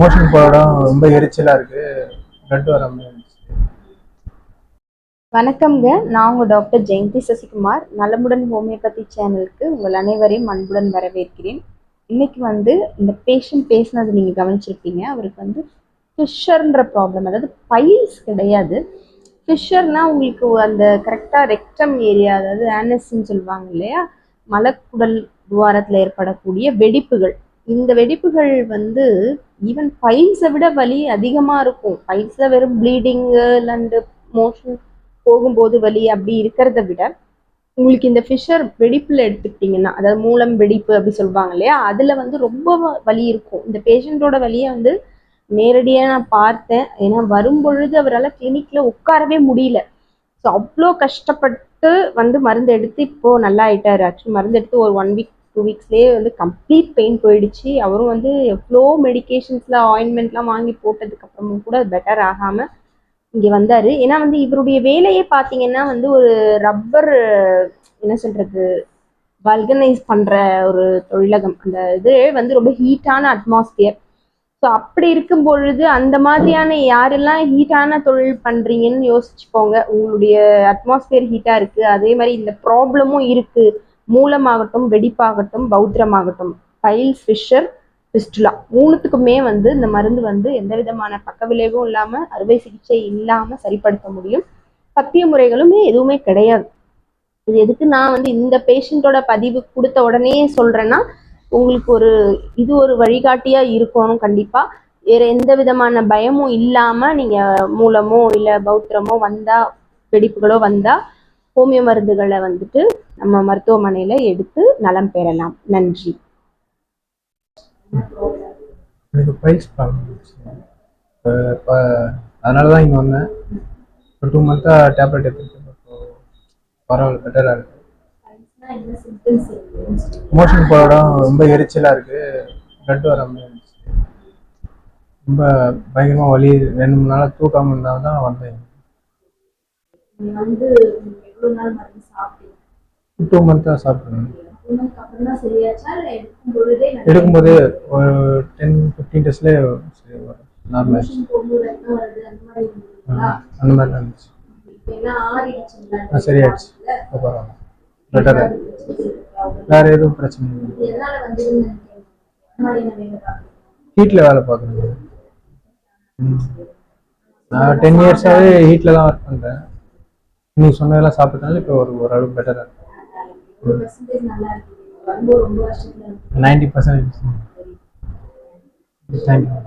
Motion போகிறோம் ரொம்ப எரிச்சலாக இருக்குது பிளட் வர வணக்கம்ங்க. நான் உங்கள் டாக்டர் ஜெயந்தி சசிகுமார். நலமுடன் ஹோமியோபதி சேனலுக்கு உங்கள் அனைவரையும் அன்புடன் வரவேற்கிறேன். இன்னைக்கு வந்து இந்த பேஷண்ட் பேசினது நீங்கள் கவனிச்சிருப்பீங்க. அவருக்கு வந்து ஃபிஷர்ன்ற ப்ராப்ளம் அதாவது பைல்ஸ் கிடையாது. ஃபிஷர்னா உங்களுக்கு அந்த கரெக்டாக ரெக்டம் ஏரியா அதாவது ஆனஸ்ன்னு சொல்லுவாங்க இல்லையா? மலக்குடல் துவாரத்தில் ஏற்படக்கூடிய வெடிப்புகள். இந்த வெடிப்புகள் வந்து ஈவன் பைல்ஸை விட வலி அதிகமாக இருக்கும். பைல்ஸில் வெறும் ப்ளீடிங்கு லண்டு மோஷன் போகும்போது வலி அப்படி இருக்கிறத விட உங்களுக்கு இந்த ஃபிஷர் வெடிப்பில் எடுத்துக்கிட்டிங்கன்னா அதாவது மூலம் வெடிப்பு அப்படி சொல்லுவாங்க இல்லையா அதில் வந்து ரொம்ப வலி இருக்கும். இந்த பேஷண்ட்டோட வலியை வந்து நேரடியாக நான் பார்த்தேன். ஏன்னா வரும்பொழுது அவரால் கிளினிக்கில் உட்காரவே முடியல. ஸோ அவ்வளோ கஷ்டப்பட்டு வந்து மருந்து எடுத்து இப்போது நல்லா ஆயிட்டாரு ஆக்சுவலி மருந்து எடுத்து ஒரு ஒன் வீக் டூ வீக்ஸ்லேயே வந்து கம்ப்ளீட் பெயின் போயிடுச்சு. அவரும் வந்து எவ்வளோ மெடிக்கேஷன்ஸில் ஆயின்மெண்ட்லாம் வாங்கி போட்டதுக்கப்புறமும் கூட பெட்டர் ஆகாமல் இங்கே வந்தார். ஏன்னா வந்து இவருடைய வேலையே பார்த்தீங்கன்னா வந்து ஒரு ரப்பர் என்ன சொல்கிறது வல்கனைஸ் பண்ணுற ஒரு தொழிலகம். அந்த இது வந்து ரொம்ப ஹீட்டான அட்மாஸ்பியர் ஸோ அப்படி இருக்கும் பொழுது அந்த மாதிரியான யாரெல்லாம் ஹீட்டான தொழில் பண்ணுறீங்கன்னு யோசிச்சுக்கோங்க. உங்களுடைய அட்மாஸ்பியர் ஹீட்டாக இருக்குது அதே மாதிரி இந்த ப்ராப்ளமும் இருக்குது மூலமாகட்டும் வெடிப்பாகட்டும் பௌத்திரமாகட்டும். Piles fissure fistula. மூணுத்துக்குமே வந்து இந்த மருந்து வந்து எந்த விதமான பக்க விளைவும் இல்லாமல் அறுவை சிகிச்சை இல்லாமல் சரிப்படுத்த முடியும். சத்திய முறைகளுமே எதுவுமே கிடையாது. இது எதுக்கு நான் வந்து இந்த பேஷண்ட்டோட பதிவு கொடுத்த உடனே சொல்கிறேன்னா உங்களுக்கு ஒரு இது ஒரு வழிகாட்டியா இருக்கணும் கண்டிப்பா. வேற எந்த விதமான பயமும் இல்லாம நீங்க மூலமோ இல்ல பௌத்திரமோ வந்தா வெடிப்புகளோ வந்தா ஹோமியோ மருந்துகளை வந்துட்டு நம்ம மருத்துவமனையில எடுத்து நலம் பெறலாம். நன்றி. எனக்கு இருந்துச்சு இப்போ அதனால தான் இங்கே வந்தேன். இப்போ டூ மந்த்தாக டேப்லெட் எடுத்துருக்கேன் இப்போ பரவாயில்ல பெட்டராக இருக்குது மோஷன் போகிறோம் ரொம்ப எரிச்சலாக இருக்குது பிளட் வர மாதிரி இருந்துச்சு. ரொம்ப பயங்கரமாக வலி ரெண்டு மூணு நாளாக தூக்காமல் இருந்தால் தான் வந்தேன் வந்து எவ்வளவு நாள் மருந்து சாப்பிட்டீங்க? டூ அப்புறம் தான் சரியாச்சா? இல்லை எடுக்கும் பொழுதே எடுக்கும்போது ஒரு டென் ஃபிஃப்டீன் டேஸ்லேயே சரி வரும். நார்மல் வருது அந்த மாதிரி அந்த இருந்துச்சு. ஆ சரியாயிடுச்சு. பரவாயில்ல. வேறு எதுவும் பிரச்சனை இல்லை. ஹீட்டில் வேலை பார்க்குறேன் நான் டென் இயர்ஸாகவே ஹீட்டில் தான் ஒர்க் பண்ணுறேன் நீ சொன்னதெல்லாம் சாப்பிட்டனால இப்போ ஒரு ஓரளவு பெட்டராக இருக்கு. ஒரு percentage நல்லா இருக்கு. வரும்போது ரொம்ப வருஷத்துல இருக்கு. Ninety percentage thank you